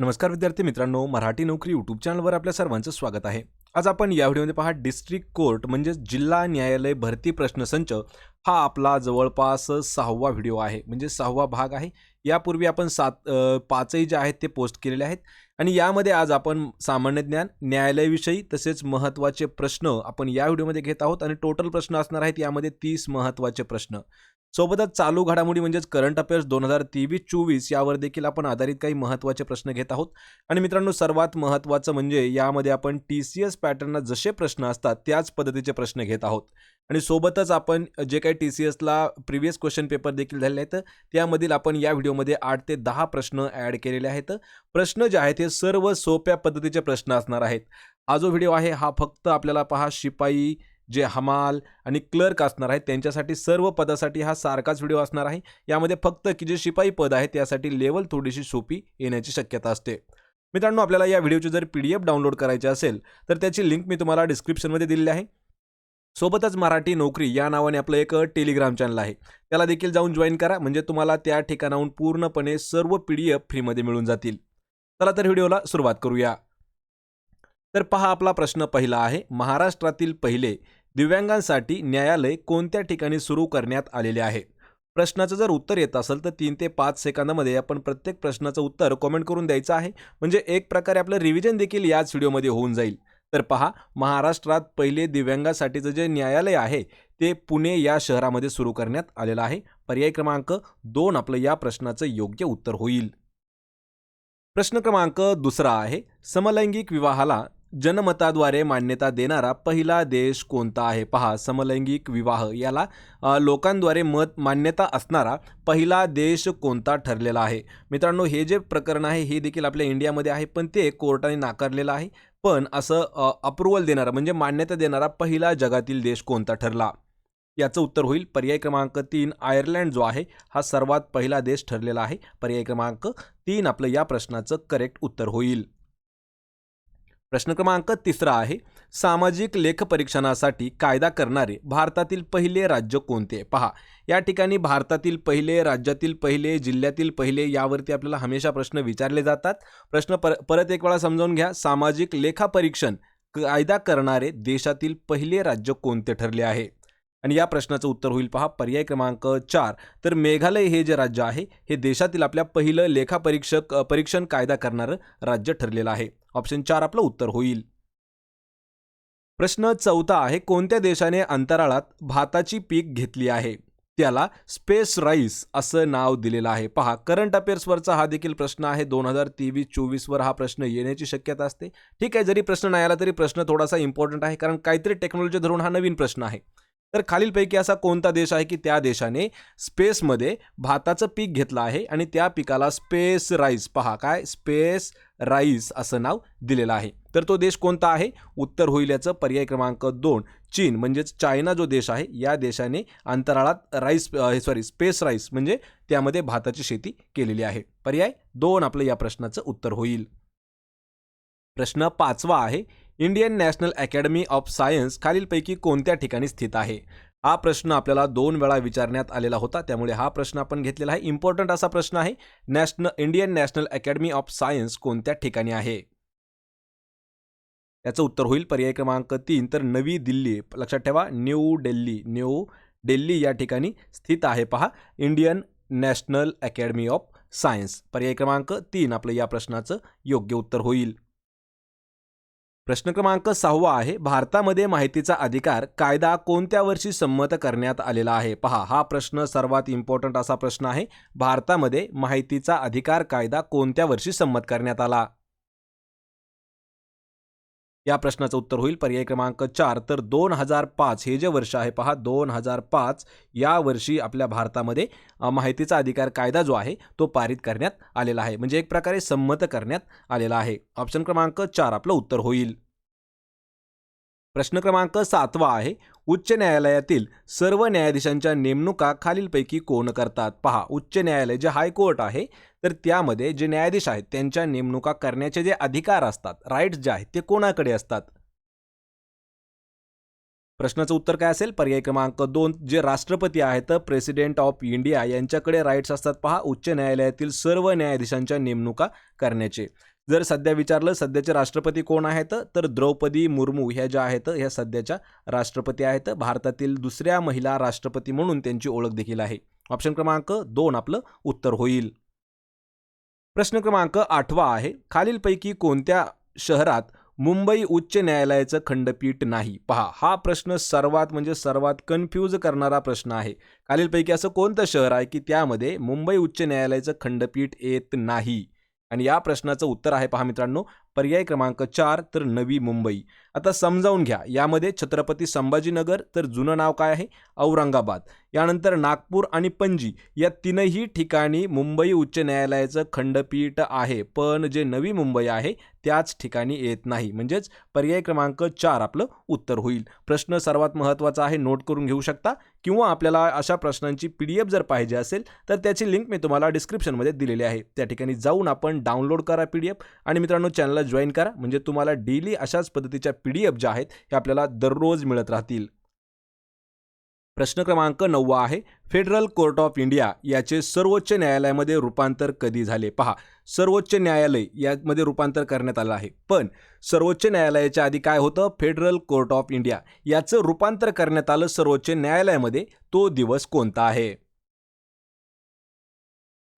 नमस्कार विद्यार्थी मित्रांनो मराठी नोकरी यूट्यूब चॅनलवर आपल्या सर्वांचं स्वागत आहे. आज आपण या व्हिडिओमध्ये पहा डिस्ट्रिक्ट कोर्ट म्हणजेच जिल्हा न्यायालय भरती प्रश्नसंच हा आपला जवळपास सहावा व्हिडिओ आहे. म्हणजे सहावा भाग आहे. यापूर्वी आपण सात पाचही जे आहेत ते पोस्ट केलेले आहेत. आणि यामध्ये आज आपण सामान्य ज्ञान न्यायालयाविषयी तसेच महत्त्वाचे प्रश्न आपण या व्हिडिओमध्ये घेत आहोत आणि टोटल प्रश्न असणार आहेत यामध्ये तीस महत्त्वाचे प्रश्न. सोबतच चालू घडामोडी म्हणजेच करंट अफेअर्स दोन हजार तेवीस चोवीस यावर देखील आपण आधारित काही महत्त्वाचे प्रश्न घेत आहोत. आणि मित्रांनो सर्वात महत्त्वाचं म्हणजे यामध्ये आपण टी सी एस पॅटर्नला जसे प्रश्न असतात त्याच पद्धतीचे प्रश्न घेत आहोत. आणि सोबतच आपण जे काही टी सी एसला प्रिव्हियस क्वेश्चन पेपर देखील झालेले आहेत त्यामधील आपण या व्हिडिओमध्ये आठ ते दहा प्रश्न ॲड केलेले आहेत. प्रश्न जे आहेत हे सर्व सोप्या पद्धतीचे प्रश्न असणार आहेत. हा जो व्हिडिओ आहे हा फक्त आपल्याला पहा शिपाई जे हमाल आणि क्लर्क असणार आहेत त्यांच्यासाठी सर्व पदासाठी हा सारखाच व्हिडिओ असणार आहे. यामध्ये फक्त की जे शिपाई पद आहे त्यासाठी लेवल थोडीशी सोपी येण्याची शक्यता असते. मित्रांनो आपल्याला या व्हिडिओची जर पी डी एफ डाउनलोड करायची असेल तर त्याची लिंक मी तुम्हाला डिस्क्रिप्शनमध्ये दिलेली आहे. सोबतच मराठी नोकरी या नावाने आपलं एक टेलिग्राम चॅनल आहे. त्याला देखील जाऊन जॉईन करा. म्हणजे तुम्हाला त्या ठिकाणाहून पूर्णपणे सर्व पी डी एफ फ्रीमध्ये मिळून जातील. चला तर व्हिडिओला सुरुवात करूया. तर पहा आपला प्रश्न पहिला आहे. महाराष्ट्रातील पहिले दिव्यांगांसाठी न्यायालय कोणत्या ठिकाणी सुरू करण्यात आलेले आहे? प्रश्नाचं जर उत्तर येत असेल तर तीन ते पाच सेकंदामध्ये आपण प्रत्येक प्रश्नाचं उत्तर कॉमेंट करून द्यायचं आहे. म्हणजे एक प्रकारे आपलं रिव्हिजन देखील याच व्हिडिओमध्ये होऊन जाईल. तर पहा महाराष्ट्रात पहिले दिव्यांगासाठीचं जे न्यायालय आहे ते पुणे या शहरामध्ये सुरू करण्यात आलेलं आहे. पर्याय क्रमांक दोन आपलं या प्रश्नाचं योग्य उत्तर होईल. प्रश्न क्रमांक दुसरा आहे समलैंगिक विवाहाला जनमताद्वारे मान्यता देणारा पहिला देश कोणता आहे? पहा समलैंगिक विवाह याला लोकांद्वारे मत मान्यता असणारा पहिला देश कोणता ठरलेला आहे? मित्रांनो हे जे प्रकरण आहे हे देखील आपल्या इंडियामध्ये आहे पण ते कोर्टाने नाकारलेलं आहे. पण असं अप्रुव्हल देणारा म्हणजे मान्यता देणारा पहिला जगातील देश कोणता ठरला? याचं उत्तर होईल. पर्याय क्रमांक तीन आयर्लंड जो आहे हा सर्वात पहिला देश ठरलेला आहे. पर्याय क्रमांक तीन आपलं या प्रश्नाचं करेक्ट उत्तर होईल. प्रश्न क्रमांक तिसरा आहे सामाजिक लेखपरीक्षणासाठी कायदा करणारे भारतातील पहिले राज्य कोणते? पहा या ठिकाणी भारतातील पहिले राज्यातील पहिले जिल्ह्यातील पहिले यावरती आपल्याला हमेशा प्रश्न विचारले जातात. प्रश्न पर परत एक वेळा समजावून घ्या. सामाजिक लेखापरीक्षण कायदा करणारे देशातील पहिले राज्य कोणते ठरले आहे? आणि या प्रश्नाचं उत्तर होईल पहा पर्याय क्रमांक चार. तर मेघालय हे जे राज्य आहे हे देशातील आपल्या पहिलं लेखापरीक्षक परीक्षण कायदा करणारं राज्य ठरलेलं आहे. ऑप्शन चार आपलं उत्तर होईल. प्रश्न चौथा आहे कोणत्या देशाने अंतराळात भाताची पीक घेतली आहे? त्याला स्पेस राईस असं नाव दिलेलं आहे. पहा करंट अफेअर्सवरचा हा देखील प्रश्न आहे. दोन हजार तेवीस चोवीसवर हा प्रश्न येण्याची शक्यता असते. ठीक आहे जरी प्रश्न नाही आला तरी प्रश्न थोडासा इम्पॉर्टंट आहे कारण काहीतरी टेक्नॉलॉजी धरून हा नवीन प्रश्न आहे. तर खालीलपैकी असा कोणता देश आहे की त्या देशाने स्पेसमध्ये भाताचं पीक घेतलं आहे आणि त्या पिकाला स्पेस राईस पहा काय? स्पेस राईस असं नाव दिलेलं आहे. तर तो देश कोणता आहे? उत्तर होईल याचं पर्याय क्रमांक दोन चीन म्हणजेच चायना जो देश आहे या देशाने अंतराळात राईस सॉरी स्पेस राईस म्हणजे त्यामध्ये भाताची शेती केलेली आहे. पर्याय दोन आपलं या प्रश्नाचं उत्तर होईल. प्रश्न पाचवा आहे Indian National Academy of Science खालीलपैकी कोणत्या ठिकाणी स्थित आहे? हा प्रश्न आपल्याला दोन वेळा विचारण्यात आलेला होता त्यामुळे हा प्रश्न आपण घेतलेला आहे. इम्पॉर्टंट असा प्रश्न आहे national Indian National Academy of Science कोणत्या ठिकाणी आहे? याचं उत्तर होईल पर्याय क्रमांक तीन. तर नवी दिल्ली लक्षात ठेवा न्यू दिल्ली न्यू दिल्ली या ठिकाणी स्थित आहे पहा Indian National Academy of Science पर्याय क्रमांक तीन आपलं या प्रश्नाचं योग्य उत्तर होईल. प्रश्न क्रमांक सहावा आहे भारतामध्ये माहितीचा अधिकार कायदा कोणत्या वर्षी संमत करण्यात आलेला आहे? पहा हा प्रश्न सर्वात इम्पॉर्टंट असा प्रश्न आहे भारतामध्ये माहितीचा अधिकार कायदा कोणत्या वर्षी संमत करण्यात आला? या प्रश्नाचं उत्तर होईल. पर्याय क्रमांक चार. तर दोन हजार पाच हे जे वर्ष आहे पहा दोन हजार पाच या वर्षी आपल्या भारतामध्ये माहितीचा अधिकार कायदा जो आहे तो पारित करण्यात आलेला आहे. म्हणजे एक प्रकारे संमत करण्यात आलेला आहे. ऑप्शन क्रमांक चार आपलं उत्तर होईल. प्रश्न क्रमांक सातवा आहे. उच्च न्यायालयातील सर्व न्यायाधीशांच्या नेमणुका खालीलपैकी कोण करतात? पहा उच्च न्यायालय जे हायकोर्ट आहे तर त्यामध्ये जे न्यायाधीश आहेत त्यांच्या नेमणुका करण्याचे जे अधिकार असतात राईट्स जे आहेत ते कोणाकडे असतात? प्रश्नाचं उत्तर काय असेल? पर्याय क्रमांक दोन जे राष्ट्रपती आहेत प्रेसिडेंट ऑफ इंडिया यांच्याकडे राईट्स असतात. पहा उच्च न्यायालयातील सर्व न्यायाधीशांच्या नेमणुका करण्याचे. जर सध्या विचारलं सध्याचे राष्ट्रपती कोण आहेत? तर द्रौपदी मुर्मू ह्या ज्या आहेत ह्या सध्याच्या राष्ट्रपती आहेत. भारतातील दुसऱ्या महिला राष्ट्रपती म्हणून त्यांची ओळख देखील आहे. ऑप्शन क्रमांक दोन आपलं उत्तर होईल. प्रश्न क्रमांक आठवा आहे. खालीलपैकी कोणत्या शहरात मुंबई उच्च न्यायालयाचं खंडपीठ नाही? पहा हा प्रश्न सर्वात म्हणजे सर्वात कन्फ्यूज करणारा प्रश्न आहे. खालीलपैकी असं कोणतं शहर आहे की त्यामध्ये मुंबई उच्च न्यायालयाचं खंडपीठ येत नाही? आणि या प्रश्नाचं उत्तर आहे पहा मित्रांनो. पर्याय क्रमांक चार तर नवी मुंबई. आता समजावून घ्या. यामध्ये छत्रपती संभाजीनगर तर जुनं नाव काय आहे? औरंगाबाद. यानंतर नागपूर आणि पणजी. या तीनही ठिकाणी मुंबई उच्च न्यायालयाचं खंडपीठ आहे. पण जे नवी मुंबई आहे त्याच ठिकाणी येत नाही. म्हणजेच पर्याय क्रमांक चार आपलं उत्तर होईल. प्रश्न सर्वात महत्त्वाचा आहे नोट करून घेऊ शकता? किंवा आपल्याला अशा प्रश्नांची पी डी एफ जर पाहिजे असेल तर त्याची लिंक मी तुम्हाला डिस्क्रिप्शनमध्ये दिलेली आहे. त्या ठिकाणी जाऊन आपण डाउनलोड करा पी डी एफ. आणि मित्रांनो चॅनल चॅनलला जॉईन करा. म्हणजे तुम्हाला डेली अशाच पद्धतीच्या पी डी एफ ज्या आहेत हे आपल्याला दररोज मिळत राहतील. प्रश्न क्रमांक नववा आहे. फेडरल कोर्ट ऑफ इंडिया याचे सर्वोच्च न्यायालयामध्ये रूपांतर कधी झाले? पहा सर्वोच्च न्यायालय यामध्ये रूपांतर करण्यात आलं आहे. पण सर्वोच्च न्यायालयाच्या आधी काय होतं? फेडरल कोर्ट ऑफ इंडिया याचं रूपांतर करण्यात आलं सर्वोच्च न्यायालयामध्ये. तो दिवस कोणता आहे?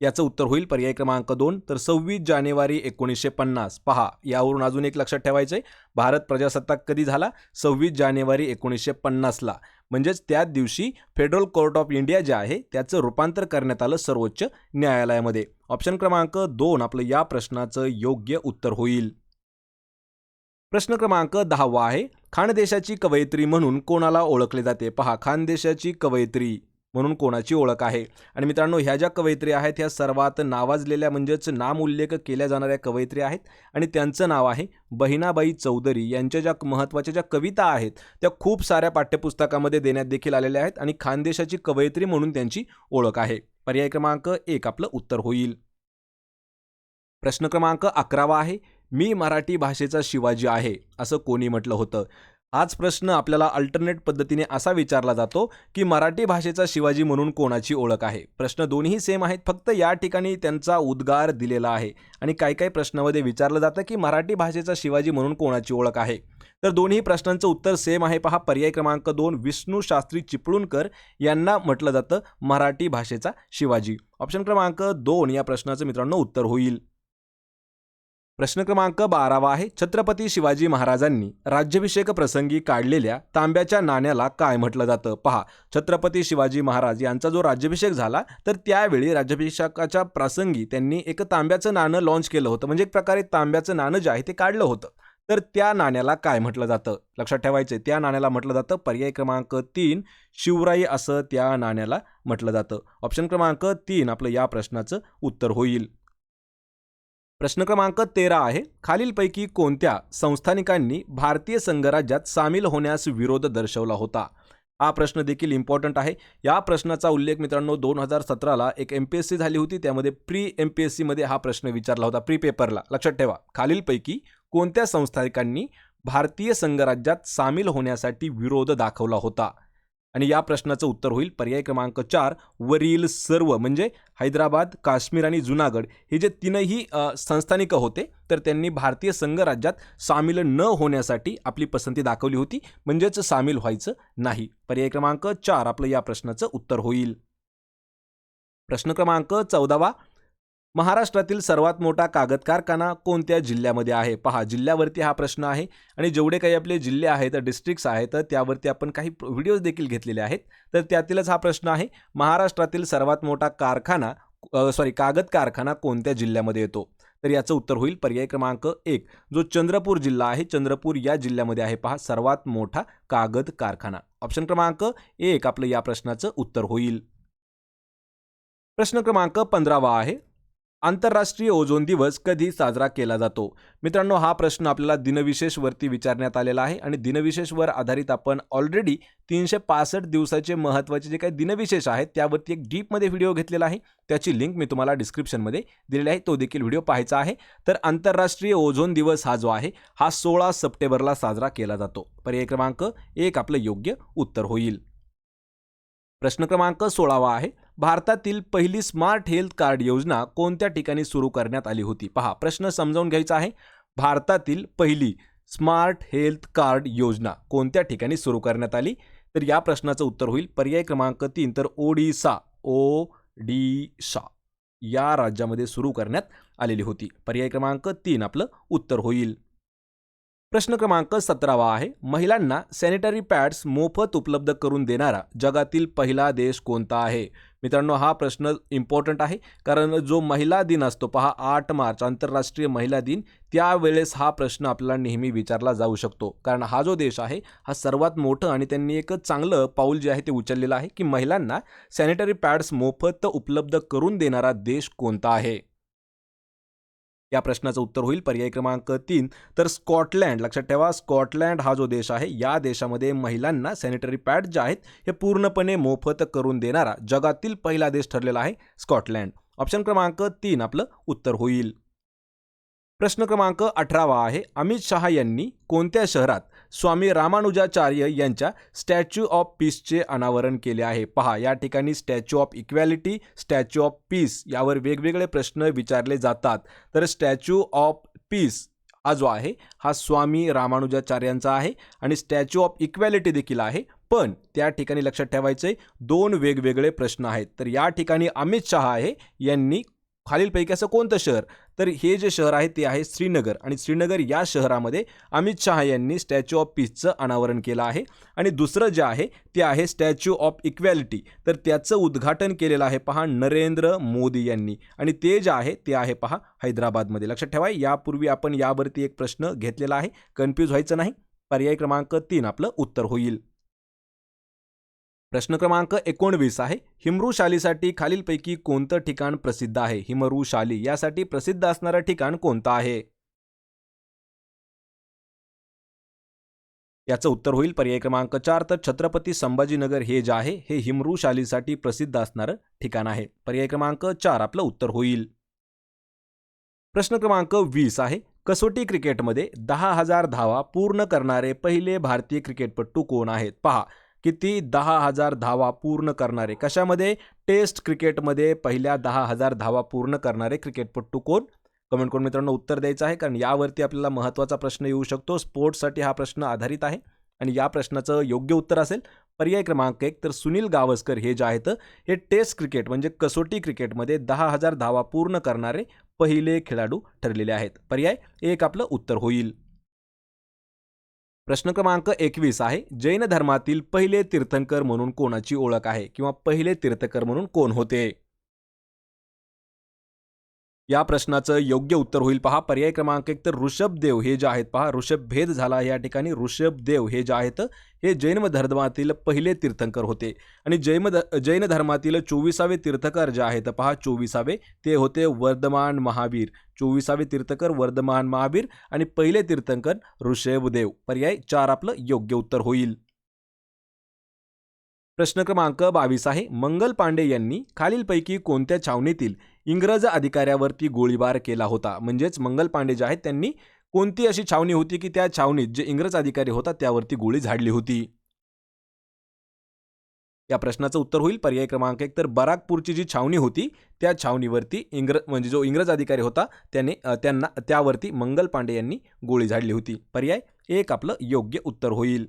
याचं उत्तर होईल पर्याय क्रमांक दोन. तर सव्वीस जानेवारी एकोणीसशे पन्नास. पहा यावरून अजून एक लक्षात ठेवायचं आहे भारत प्रजासत्ताक कधी झाला? सव्वीस जानेवारी एकोणीसशे पन्नासला. म्हणजेच त्याच दिवशी फेडरल कोर्ट ऑफ इंडिया जे आहे त्याचं रूपांतर करण्यात आलं सर्वोच्च न्यायालयामध्ये. ऑप्शन क्रमांक दोन आपलं या प्रश्नाचं योग्य उत्तर होईल. प्रश्न क्रमांक दहावा आहे खानदेशाची कवयित्री म्हणून कोणाला ओळखले जाते? पहा खानदेशाची कवयित्री म्हणून कोणाची ओळख आहे. आणि मित्रांनो ह्या ज्या कवयित्री आहेत ह्या सर्वात नावाजलेल्या म्हणजेच नाम उल्लेख केल्या जाणाऱ्या कवयित्री आहेत. आणि त्यांचं नाव आहे बहिणाबाई चौधरी. यांच्या ज्या महत्त्वाच्या ज्या कविता आहेत त्या खूप साऱ्या पाठ्यपुस्तकामध्ये देण्यात देखील आलेल्या आहेत आणि खानदेशाची कवयित्री म्हणून त्यांची ओळख आहे. पर्याय क्रमांक एक आपलं उत्तर होईल. प्रश्न क्रमांक अकरावा आहे मी मराठी भाषेचा शिवाजी आहे असं कोणी म्हटलं होतं. हाच प्रश्न आपल्याला अल्टरनेट पद्धतीने असा विचारला जातो की मराठी भाषेचा शिवाजी म्हणून कोणाची ओळख आहे? प्रश्न दोन्ही सेम आहेत फक्त या ठिकाणी त्यांचा उद्गार दिलेला आहे. आणि काही काही प्रश्नामध्ये विचारलं जातं की मराठी भाषेचा शिवाजी म्हणून कोणाची ओळख आहे? तर दोन्ही प्रश्नांचं उत्तर सेम आहे. पहा पर्याय क्रमांक दोन विष्णू शास्त्री चिपळूणकर यांना म्हटलं जातं मराठी भाषेचा शिवाजी. ऑप्शन क्रमांक दोन या प्रश्नाचं मित्रांनो उत्तर होईल. प्रश्न क्रमांक बारावा आहे. छत्रपती शिवाजी महाराजांनी राज्याभिषेक प्रसंगी काढलेल्या तांब्याच्या नाण्याला काय म्हटलं जातं? पहा छत्रपती शिवाजी महाराज यांचा जो राज्याभिषेक झाला तर त्यावेळी राज्याभिषेकाच्या प्रसंगी त्यांनी एक तांब्याचं नाणं लॉन्च केलं होतं. म्हणजे एक प्रकारे तांब्याचं नाणं जे आहे ते काढलं होतं. तर त्या नाण्याला काय म्हटलं जातं? लक्षात ठेवायचं त्या नाण्याला म्हटलं जातं पर्याय क्रमांक तीन शिवराई असं त्या नाण्याला म्हटलं जातं. ऑप्शन क्रमांक तीन आपलं या प्रश्नाचं उत्तर होईल. प्रश्न क्रमांक तेरा आहे. खालीलपैकी कोणत्या संस्थानिकांनी भारतीय संघराज्यात सामील होण्यास विरोध दर्शवला होता? हा प्रश्न देखील इम्पॉर्टंट आहे. या प्रश्नाचा उल्लेख मित्रांनो दोन हजार सतराला एक एम पी एस सी झाली होती. त्यामध्ये प्री एम पी एस सीमध्ये हा प्रश्न विचारला होता प्री पेपरला लक्षात ठेवा. खालीलपैकी कोणत्या संस्थानिकांनी भारतीय संघराज्यात सामील होण्यासाठी विरोध दाखवला होता? आणि या प्रश्नाचं उत्तर होईल पर्याय क्रमांक चार वरील सर्व म्हणजे हैदराबाद काश्मीर आणि जुनागड. हे जे तीनही संस्थानिक होते तर त्यांनी भारतीय संघराज्यात सामील न होण्यासाठी आपली पसंती दाखवली होती. म्हणजेच सामील व्हायचं नाही. पर्याय क्रमांक चार आपलं या प्रश्नाचं उत्तर होईल. प्रश्न क्रमांक चौदावा महाराष्ट्रातील सर्वात मोठा कागद कारखाना कोणत्या जिल्ह्यामध्ये आहे? पहा जिल्ह्यावरती हा प्रश्न आहे आणि जेवढे काही आपले जिल्हे आहेत डिस्ट्रिक्ट्स आहेत त्यावरती आपण काही व्हिडिओज देखील घेतलेले आहेत. तर त्यातीलच हा प्रश्न आहे महाराष्ट्रातील सर्वात मोठा कारखाना सॉरी कागद कारखाना कोणत्या जिल्ह्यामध्ये येतो? तर याचं उत्तर होईल पर्याय क्रमांक एक. जो चंद्रपूर जिल्हा आहे चंद्रपूर या जिल्ह्यामध्ये आहे. पहा सर्वात मोठा कागद कारखाना. ऑप्शन क्रमांक एक आपलं या प्रश्नाचं उत्तर होईल. प्रश्न क्रमांक पंधरावा आहे. आंतरराष्ट्रीय ओझोन दिवस कधी साजरा केला जातो? मित्रांनो हा प्रश्न आपल्याला दिनविशेषवरती विचारण्यात आलेला आहे आणि दिनविशेषवर आधारित आपण ऑलरेडी तीनशे पासष्ट दिवसाचे महत्त्वाचे जे काही दिनविशेष आहेत त्यावरती एक डीपमध्ये व्हिडिओ घेतलेला आहे. त्याची लिंक मी तुम्हाला डिस्क्रिप्शनमध्ये दिलेली आहे. तो देखील व्हिडिओ पाहायचा आहे. तर आंतरराष्ट्रीय ओझोन दिवस हा जो आहे हा सोळा सप्टेंबरला साजरा केला जातो. पर्याय क्रमांक एक आपलं योग्य उत्तर होईल. प्रश्न क्रमांक सोळावा आहे. भारतातील पहिली स्मार्ट हेल्थ कार्ड योजना कोणत्या ठिकाणी सुरू करण्यात आली होती? पहा प्रश्न समजावून घ्यायचा आहे. भारतातील पहिली स्मार्ट हेल्थ कार्ड योजना कोणत्या ठिकाणी सुरू करण्यात आली? तर या प्रश्नाचं उत्तर होईल पर्याय क्रमांक तीन तर ओडिसा ओ डी या राज्यामध्ये सुरू करण्यात आलेली होती. पर्याय क्रमांक तीन आपलं उत्तर होईल. प्रश्न क्रमांक सतरावा आहे. महिलांना सॅनिटरी पॅड्स मोफत उपलब्ध करून देणारा जगातील पहिला देश कोणता आहे? मित्रांनो हा प्रश्न इम्पॉर्टंट आहे. कारण जो महिला दिन असतो पहा आठ मार्च आंतरराष्ट्रीय महिला दिन त्यावेळेस हा प्रश्न आपल्याला नेहमी विचारला जाऊ शकतो. कारण हा जो देश आहे हा सर्वात मोठं आणि त्यांनी एक चांगलं पाऊल जे आहे ते उचललेलं आहे की महिलांना सॅनिटरी पॅड्स मोफत उपलब्ध करून देणारा देश कोणता आहे? या प्रश्नाचं उत्तर होईल. पर्याय क्रमांक तीन. तर स्कॉटलँड लक्षात ठेवा स्कॉटलँड हा जो देश आहे या देशामध्ये महिलांना सॅनिटरी पॅड जे आहेत हे पूर्णपणे मोफत करून देणारा जगातील पहिला देश ठरलेला आहे स्कॉटलँड. ऑप्शन क्रमांक तीन आपलं उत्तर होईल. प्रश्न क्रमांक अठरावा आहे. अमित शहा यांनी कोणत्या शहरात स्वामी रामानुजाचार्य यांच्या स्टॅच्यू ऑफ पीसचे अनावरण केले आहे. पहा या ठिकाणी statue of equality statue of peace यावर वेगवेगळे प्रश्न विचारले जातात. तर स्टॅच्यू ऑफ पीस हा जो आहे हा स्वामी रामानुजाचार्यांचा आहे आणि स्टॅच्यू ऑफ इक्वॅलिटी देखील आहे. पण त्या ठिकाणी लक्षात ठेवायचे दोन वेगवेगळे प्रश्न आहेत. तर या ठिकाणी अमित शहा आहे यांनी खालीलपैकी असं कोणतं शहर? तर हे जे शहर आहे ते आहे श्रीनगर. आणि श्रीनगर या शहरामध्ये अमित शहा यांनी स्टॅच्यू ऑफ पीसचं अनावरण केलं आहे. आणि दुसरं जे आहे ते आहे स्टॅच्यू ऑफ इक्वॅलिटी तर त्याचं उद्घाटन केलेलं आहे पहा नरेंद्र मोदी यांनी. आणि ते जे आहे ते आहे पहा हैदराबादमध्ये. लक्षात ठेवा यापूर्वी आपण यावरती एक प्रश्न घेतलेला आहे. कन्फ्यूज व्हायचं नाही. पर्याय क्रमांक तीन आपलं उत्तर होईल. प्रश्न क्रमांक एकोणवीस आहे. हिमरूशालीसाठी खालीलपैकी कोणतं ठिकाण प्रसिद्ध आहे? हिमरूशाली यासाठी प्रसिद्ध असणारं ठिकाण कोणतं आहे? याचं उत्तर होईल. पर्याय क्रमांक चार. तर छत्रपती संभाजीनगर हे जे आहे हे हिमरूशालीसाठी प्रसिद्ध असणारं ठिकाण आहे. पर्याय क्रमांक चार आपलं उत्तर होईल. प्रश्न क्रमांक वीस आहे. कसोटी क्रिकेटमध्ये दहा हजार धावा पूर्ण करणारे पहिले भारतीय क्रिकेटपटू कोण आहेत? पहा. किती दहा हजार धावा पूर्ण करणारे? कशामध्ये? टेस्ट क्रिकेटमध्ये पहिल्या दहा हजार धावा पूर्ण करणारे क्रिकेटपटू कोण? कमेंट करून मित्रांनो उत्तर द्यायचं आहे कारण यावरती आपल्याला महत्त्वाचा प्रश्न येऊ शकतो. स्पोर्ट्ससाठी हा प्रश्न आधारित आहे आणि या प्रश्नाचं योग्य उत्तर असेल. पर्याय क्रमांक एक तर सुनील गावस्कर हे जे आहेत हे टेस्ट क्रिकेट म्हणजे कसोटी क्रिकेटमध्ये दहा हजार धावा पूर्ण करणारे पहिले खेळाडू ठरलेले आहेत. पर्याय एक आपलं उत्तर होईल. प्रश्न क्रमांक एकवीस आहे. जैन धर्मातील पहिले तीर्थंकर म्हणून कोणाची ओळख आहे? किंवा पहिले तीर्थकर म्हणून कोण होते? या प्रश्नाचं योग्य उत्तर होईल. पहा पर्याय क्रमांक एक तर ऋषभदेव हे जे आहेत पहा ऋषभ भेद झाला या ठिकाणी. ऋषभदेव हे जे आहेत हे जैन धर्मातील पहिले तीर्थंकर होते. आणि जैन जैन धर्मातील चोवीसावे तीर्थकर जे आहेत पहा चोवीसावे ते होते वर्धमान महावीर. चोवीसावे तीर्थकर वर्धमान महावीर आणि पहिले तीर्थंकर ऋषभदेव पर्याय चार आपलं योग्य उत्तर होईल. प्रश्न क्रमांक बावीस आहे. मंगल पांडे यांनी खालीलपैकी कोणत्या छावणीतील इंग्रज अधिकाऱ्यावरती गोळीबार केला होता. म्हणजेच मंगल पांडे जे आहेत त्यांनी कोणती अशी छावणी होती की त्या छावणीत जे इंग्रज अधिकारी होता त्यावरती गोळी झाडली होती? या प्रश्नाचं उत्तर होईल. पर्याय क्रमांक एक तर बराकपूरची जी छावणी होती त्या छावणीवरती इंग्रज म्हणजे जो इंग्रज अधिकारी होता त्याने त्यांना त्यावरती मंगल पांडे यांनी गोळी झाडली होती. पर्याय एक आपलं योग्य उत्तर होईल.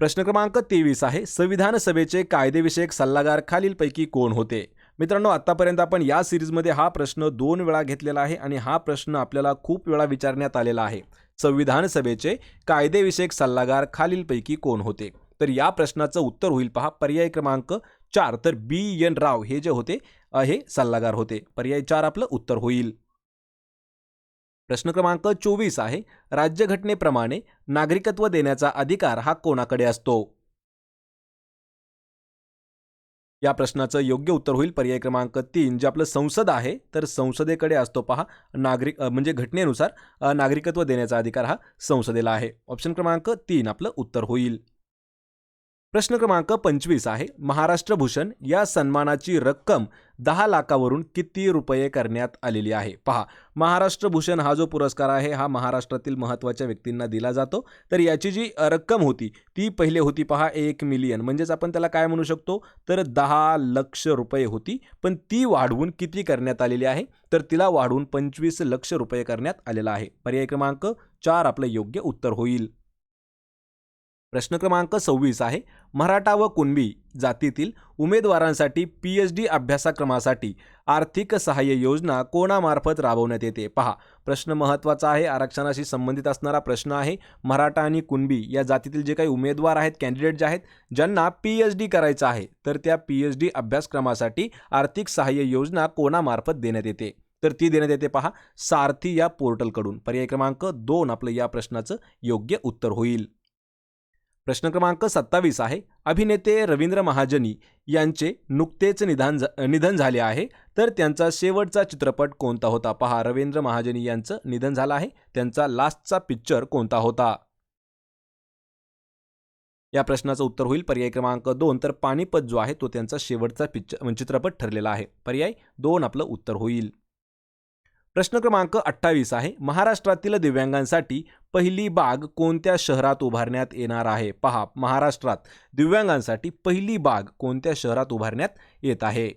प्रश्न क्रमांक तेवीस आहे. संविधान सभेचे कायदेविषयक सल्लागार खालीलपैकी कोण होते? मित्रांनो आत्तापर्यंत आपण या सिरीजमध्ये हा प्रश्न दोन वेळा घेतलेला आहे आणि हा प्रश्न आपल्याला खूप वेळा विचारण्यात आलेला आहे. संविधान सभेचे कायदेविषयक सल्लागार खालीलपैकी कोण होते? तर या प्रश्नाचं उत्तर होईल पहा. पर्याय क्रमांक चार. तर बी. एन. राव हे जे होते हे सल्लागार होते. पर्याय चार आपलं उत्तर होईल. प्रश्न क्रमांक चोवीस आहे. राज्यघटनेप्रमाणे नागरिकत्व देण्याचा अधिकार हा कोणाकडे असतो? या प्रश्नाचं योग्य उत्तर होईल. पर्याय क्रमांक तीन जे आपलं संसद आहे तर संसदेकडे असतो पहा नागरिक म्हणजे घटनेनुसार नागरिकत्व देण्याचा अधिकार हा संसदेला आहे. ऑप्शन क्रमांक तीन आपलं उत्तर होईल. प्रश्न क्रमांक पंचवीस आहे. महाराष्ट्र भूषण या सन्मानाची रक्कम दहा लाखावरून किती रुपये करण्यात आलेली आहे? पहा महाराष्ट्र भूषण हा जो पुरस्कार आहे हा महाराष्ट्रातील महत्त्वाच्या व्यक्तींना दिला जातो. तर याची जी रक्कम होती ती पहिले होती पहा एक मिलियन म्हणजेच आपण त्याला काय म्हणू शकतो? तर दहा लक्ष रुपये होती. पण ती वाढवून किती करण्यात आलेली आहे? तर तिला वाढवून पंचवीस लक्ष रुपये करण्यात आलेला आहे. पर्याय क्रमांक चार आपलं योग्य उत्तर होईल. प्रश्न क्रमांक सव्वीस आहे. मराठा व कुणबी जातीतील उमेदवारांसाठी पी एच डी अभ्यासक्रमासाठी आर्थिक सहाय्य योजना कोणामार्फत राबवण्यात येते? पहा. प्रश्न महत्त्वाचा आहे. आरक्षणाशी संबंधित असणारा प्रश्न आहे. मराठा आणि कुणबी या जातीतील जे काही उमेदवार आहेत कॅन्डिडेट जे आहेत ज्यांना पी एच डी करायचं आहे तर त्या पी एच डी अभ्यासक्रमासाठी आर्थिक सहाय्य योजना कोणामार्फत देण्यात येते? तर ती देण्यात येते पहा. सारथी या पोर्टलकडून. पर्याय क्रमांक दोन आपलं या प्रश्नाचं योग्य उत्तर होईल. प्रश्न क्रमांक सत्तावीस आहे. अभिनेते रवींद्र महाजनी यांचे नुकतेच निधन झ- निधन झाले आहे. तर त्यांचा शेवटचा चित्रपट कोणता होता? पहा रवींद्र महाजनी यांचं निधन झालं आहे. त्यांचा लास्टचा पिक्चर कोणता होता? या प्रश्नाचं उत्तर होईल. पर्याय क्रमांक दोन. तर पानिपत जो आहे तो त्यांचा शेवटचा पिक्चर चित्रपट ठरलेला आहे. पर्याय दोन आपलं उत्तर होईल. प्रश्न क्रमांक अठ्ठावीस आहे. महाराष्ट्रातील दिव्यांगांसाठी पहिली बाग कोणत्या शहरात उभारण्यात येणार आहे? पहा महाराष्ट्रात दिव्यांगांसाठी पहिली बाग कोणत्या शहरात उभारण्यात येत आहे?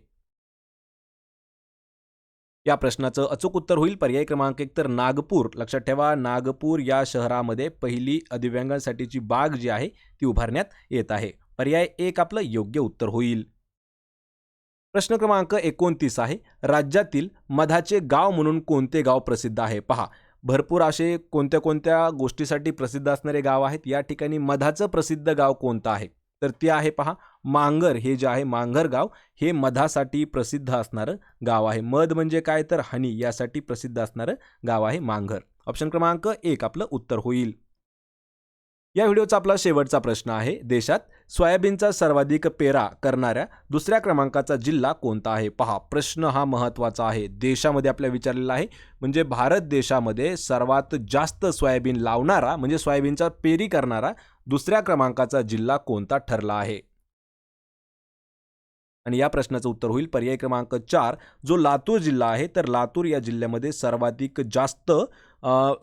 या प्रश्नाचं अचूक उत्तर होईल. पर्याय क्रमांक एक तर नागपूर. लक्षात ठेवा नागपूर या शहरामध्ये पहिली दिव्यांगांसाठीची बाग जी आहे ती उभारण्यात येत आहे. पर्याय एक आपलं योग्य उत्तर होईल. प्रश्न क्रमांक एकोणतीस आहे. राज्यातील मधाचे गाव म्हणून कोणते गाव प्रसिद्ध आहे? पहा. भरपूर असे कोणत्या कोणत्या गोष्टीसाठी प्रसिद्ध असणारे गाव आहेत? या ठिकाणी मधाचं प्रसिद्ध गाव कोणतं आहे? तर ते आहे पहा. मांगर. हे जे आहे मांगर गाव हे मधासाठी प्रसिद्ध असणारं गाव आहे. मध म्हणजे काय? तर हनी. यासाठी प्रसिद्ध असणारं गाव आहे मांगर. ऑप्शन क्रमांक एक आपलं उत्तर होईल. या व्हिडिओचा आपला शेवटचा प्रश्न आहे. देशात सोयाबीनचा सर्वाधिक पेरा करणाऱ्या दुसऱ्या क्रमांकाचा जिल्हा कोणता आहे? पहा प्रश्न हा महत्त्वाचा आहे. देशामध्ये आपल्या विचारलेला आहे म्हणजे भारत देशामध्ये सर्वात जास्त सोयाबीन लावणारा म्हणजे सोयाबीनचा पेरी करणारा दुसऱ्या क्रमांकाचा जिल्हा कोणता ठरला आहे? आणि या प्रश्नाचं उत्तर होईल. पर्याय क्रमांक चार जो लातूर जिल्हा आहे तर लातूर या जिल्ह्यामध्ये सर्वाधिक जास्त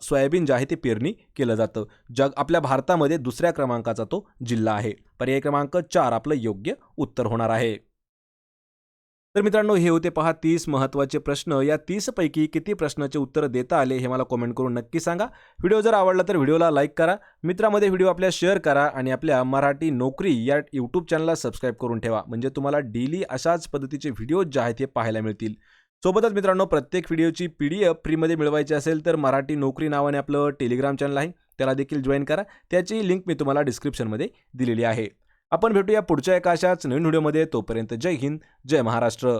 सोयाबीन जे आहे ते पेरणी केलं जातं. जग आपल्या भारतामध्ये दुसऱ्या क्रमांकाचा तो जिल्हा आहे. पर्याय क्रमांक चार आपलं योग्य उत्तर होणार आहे. तर मित्रांनो हे होते पहा तीस महत्त्वाचे प्रश्न. या तीसपैकी किती प्रश्नाचे उत्तर देता आले हे मला कॉमेंट करून नक्की सांगा. व्हिडिओ जर आवडला तर व्हिडिओला लाईक करा. मित्रामध्ये व्हिडिओ आपल्या शेअर करा आणि आपल्या मराठी नोकरी या यूट्यूब चॅनलला सबस्क्राईब करून ठेवा. म्हणजे तुम्हाला डेली अशाच पद्धतीचे व्हिडिओ जे आहेत ते पाहायला मिळतील. सोबतच मित्रांनो प्रत्येक व्हिडिओची पी डी एफ फ्रीमध्ये मिळवायची असेल तर मराठी नोकरी नावाने आपलं टेलिग्राम चॅनल आहे त्याला देखील जॉईन करा. त्याची लिंक मी तुम्हाला डिस्क्रिप्शनमध्ये दिलेली आहे. आपण भेटूया पुढच्या एका अशाच नवीन व्हिडिओमध्ये. तोपर्यंत जय हिंद जय महाराष्ट्र.